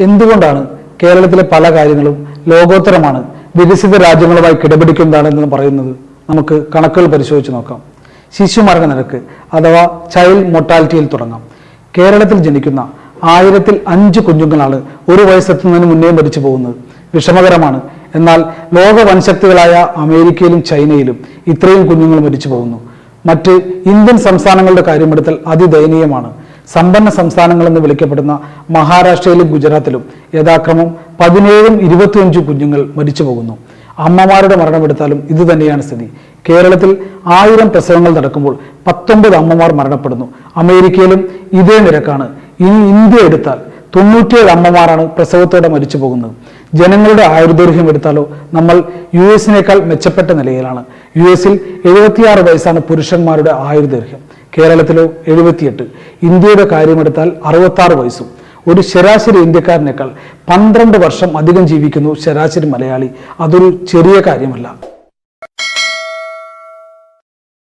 എന്തുകൊണ്ടാണ് കേരളത്തിലെ പല കാര്യങ്ങളും ലോകോത്തരമാണ് വികസിത രാജ്യങ്ങളുമായി കിടപിടിക്കുന്നതാണെന്ന് പറയുന്നത്? നമുക്ക് കണക്കുകൾ പരിശോധിച്ച് നോക്കാം. ശിശുമരണ നിരക്ക് അഥവാ ചൈൽഡ് മൊർട്ടാലിറ്റിയിൽ തുടങ്ങാം. കേരളത്തിൽ ജനിക്കുന്ന ആയിരത്തിൽ അഞ്ച് കുഞ്ഞുങ്ങളാണ് ഒരു വയസ്സെത്തുന്നതിന് മുന്നേ മരിച്ചു പോകുന്നത്. വിഷമകരമാണ്. എന്നാൽ ലോക വൻശക്തികളായ അമേരിക്കയിലും ചൈനയിലും ഇത്രയും കുഞ്ഞുങ്ങൾ മരിച്ചു പോകുന്നു. മറ്റ് ഇന്ത്യൻ സംസ്ഥാനങ്ങളുടെ കാര്യമെടുത്താൽ അതിദയനീയമാണ്. സമ്പന്ന സംസ്ഥാനങ്ങളെന്ന് വിളിക്കപ്പെടുന്ന മഹാരാഷ്ട്രയിലും ഗുജറാത്തിലും യഥാക്രമം പതിനേഴും ഇരുപത്തിയഞ്ചും കുഞ്ഞുങ്ങൾ മരിച്ചു പോകുന്നു. അമ്മമാരുടെ മരണമെടുത്താലും ഇതുതന്നെയാണ് സ്ഥിതി. കേരളത്തിൽ ആയിരം പ്രസവങ്ങൾ നടക്കുമ്പോൾ പത്തൊമ്പത് അമ്മമാർ മരണപ്പെടുന്നു. അമേരിക്കയിലും ഇതേ നിരക്കാണ്. ഇനി ഇന്ത്യ എടുത്താൽ തൊണ്ണൂറ്റിയേഴ് അമ്മമാരാണ് പ്രസവത്തോടെ മരിച്ചു പോകുന്നത്. ജനങ്ങളുടെ ആയുർദൈർഘ്യം എടുത്താലോ നമ്മൾ യു എസിനേക്കാൾ മെച്ചപ്പെട്ട നിലയിലാണ്. യു എസിൽ എഴുപത്തിയാറ് വയസ്സാണ് പുരുഷന്മാരുടെ ആയുർദൈർഘ്യം. കേരളത്തിലോ എഴുപത്തിയെട്ട്. ഇന്ത്യയുടെ കാര്യമെടുത്താൽ അറുപത്താറ് വയസ്സും. ഒരു ശരാശരി ഇന്ത്യക്കാരനേക്കാൾ പന്ത്രണ്ട് വർഷം അധികം ജീവിക്കുന്നു ശരാശരി മലയാളി. അതൊരു ചെറിയ കാര്യമല്ല.